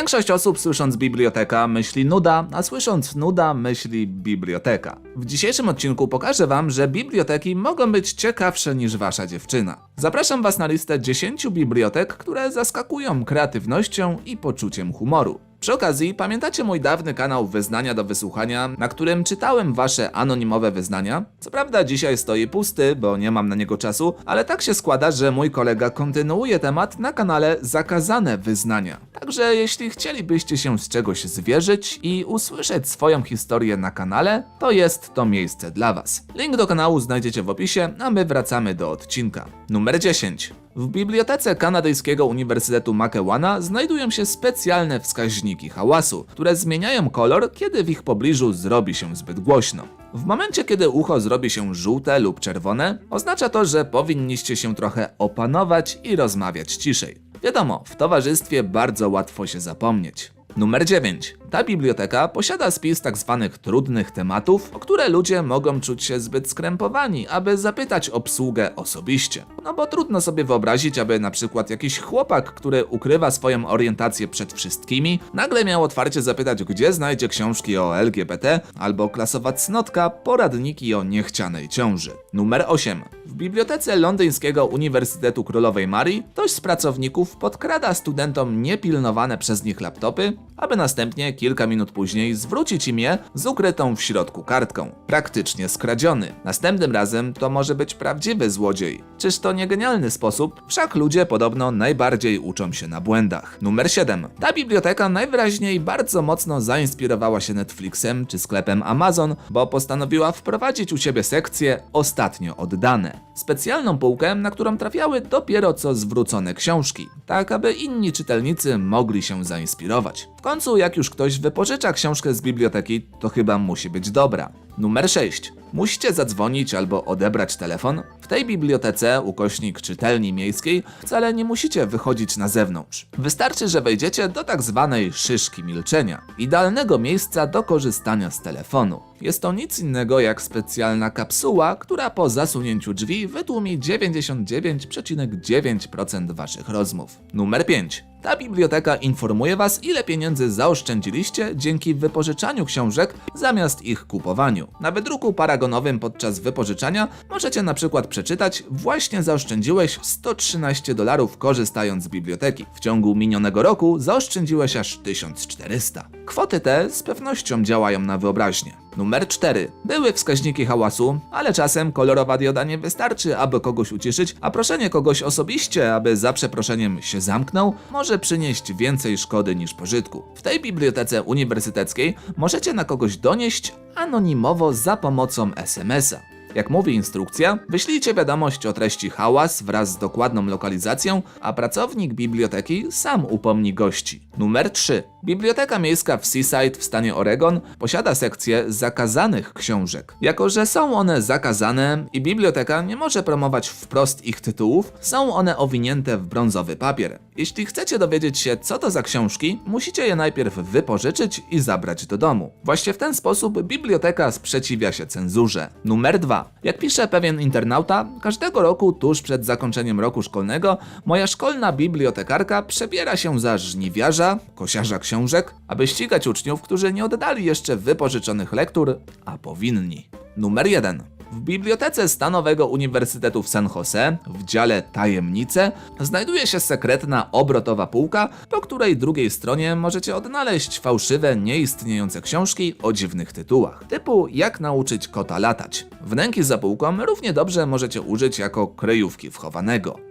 Większość osób słysząc biblioteka myśli nuda, a słysząc nuda myśli biblioteka. W dzisiejszym odcinku pokażę wam, że biblioteki mogą być ciekawsze niż wasza dziewczyna. Zapraszam was na listę 10 bibliotek, które zaskakują kreatywnością i poczuciem humoru. Przy okazji, pamiętacie mój dawny kanał Wyznania do Wysłuchania, na którym czytałem wasze anonimowe wyznania? Co prawda dzisiaj stoi pusty, bo nie mam na niego czasu, ale tak się składa, że mój kolega kontynuuje temat na kanale Zakazane Wyznania. Także jeśli chcielibyście się z czegoś zwierzyć i usłyszeć swoją historię na kanale, to jest to miejsce dla was. Link do kanału znajdziecie w opisie, a my wracamy do odcinka. Numer 10. W bibliotece kanadyjskiego Uniwersytetu Makewana znajdują się specjalne wskaźniki hałasu, które zmieniają kolor, kiedy w ich pobliżu zrobi się zbyt głośno. W momencie, kiedy ucho zrobi się żółte lub czerwone, oznacza to, że powinniście się trochę opanować i rozmawiać ciszej. Wiadomo, w towarzystwie bardzo łatwo się zapomnieć. Numer 9. Ta biblioteka posiada spis tzw. trudnych tematów, o które ludzie mogą czuć się zbyt skrępowani, aby zapytać obsługę osobiście. No bo trudno sobie wyobrazić, aby na przykład jakiś chłopak, który ukrywa swoją orientację przed wszystkimi, nagle miał otwarcie zapytać, gdzie znajdzie książki o LGBT, albo klasowa cnotka poradniki o niechcianej ciąży. Numer 8. W bibliotece londyńskiego Uniwersytetu Królowej Marii ktoś z pracowników podkrada studentom niepilnowane przez nich laptopy, aby następnie kilka minut później zwrócić im je z ukrytą w środku kartką. Praktycznie skradziony. Następnym razem to może być prawdziwy złodziej. Czyż to nie genialny sposób? Wszak ludzie podobno najbardziej uczą się na błędach. Numer 7. Ta biblioteka najwyraźniej bardzo mocno zainspirowała się Netflixem czy sklepem Amazon, bo postanowiła wprowadzić u siebie sekcję ostatnio oddane. Specjalną półkę, na którą trafiały dopiero co zwrócone książki, tak aby inni czytelnicy mogli się zainspirować. W końcu, jak już ktoś wypożycza książkę z biblioteki, to chyba musi być dobra. Numer 6. Musicie zadzwonić albo odebrać telefon. W tej bibliotece, ukośnik czytelni miejskiej, wcale nie musicie wychodzić na zewnątrz. Wystarczy, że wejdziecie do tak zwanej szyszki milczenia, idealnego miejsca do korzystania z telefonu. Jest to nic innego jak specjalna kapsuła, która po zasunięciu drzwi wytłumi 99,9% waszych rozmów. Numer 5. Ta biblioteka informuje Was, ile pieniędzy zaoszczędziliście dzięki wypożyczaniu książek zamiast ich kupowaniu. Na wydruku paragonowym podczas wypożyczania możecie na przykład przeczytać Właśnie zaoszczędziłeś 113 dolarów korzystając z biblioteki. W ciągu minionego roku zaoszczędziłeś aż 1400. Kwoty te z pewnością działają na wyobraźnię. Numer 4. Były wskaźniki hałasu, ale czasem kolorowa dioda nie wystarczy, aby kogoś ucieszyć, a proszenie kogoś osobiście, aby za przeproszeniem się zamknął, może przynieść więcej szkody niż pożytku. W tej bibliotece uniwersyteckiej możecie na kogoś donieść anonimowo za pomocą SMS-a. Jak mówi instrukcja, wyślijcie wiadomość o treści hałas wraz z dokładną lokalizacją, a pracownik biblioteki sam upomni gości. Numer 3. Biblioteka Miejska w Seaside w stanie Oregon posiada sekcję zakazanych książek. Jako, że są one zakazane i biblioteka nie może promować wprost ich tytułów, są one owinięte w brązowy papier. Jeśli chcecie dowiedzieć się, co to za książki, musicie je najpierw wypożyczyć i zabrać do domu. Właśnie w ten sposób biblioteka sprzeciwia się cenzurze. Numer 2. Jak pisze pewien internauta, każdego roku tuż przed zakończeniem roku szkolnego moja szkolna bibliotekarka przebiera się za żniwiarza, kosiarza książek, aby ścigać uczniów, którzy nie oddali jeszcze wypożyczonych lektur, a powinni. Numer 1. W bibliotece Stanowego Uniwersytetu w San Jose, w dziale Tajemnice, znajduje się sekretna obrotowa półka, po której drugiej stronie możecie odnaleźć fałszywe, nieistniejące książki o dziwnych tytułach, typu Jak nauczyć kota latać. Wnęki za półką równie dobrze możecie użyć jako kryjówki wchowanego.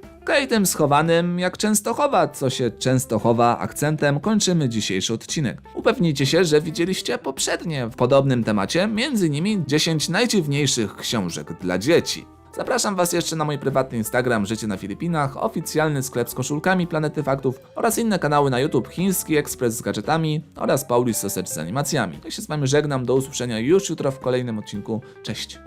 Tym schowanym jak Częstochowa, co się często chowa akcentem, kończymy dzisiejszy odcinek. Upewnijcie się, że widzieliście poprzednie w podobnym temacie, między innymi 10 najdziwniejszych książek dla dzieci. Zapraszam Was jeszcze na mój prywatny Instagram Życie na Filipinach, oficjalny sklep z koszulkami Planety Faktów oraz inne kanały na YouTube Chiński Ekspres z gadżetami oraz Paulis Sausage z animacjami. Ja się z Wami żegnam, do usłyszenia już jutro w kolejnym odcinku. Cześć!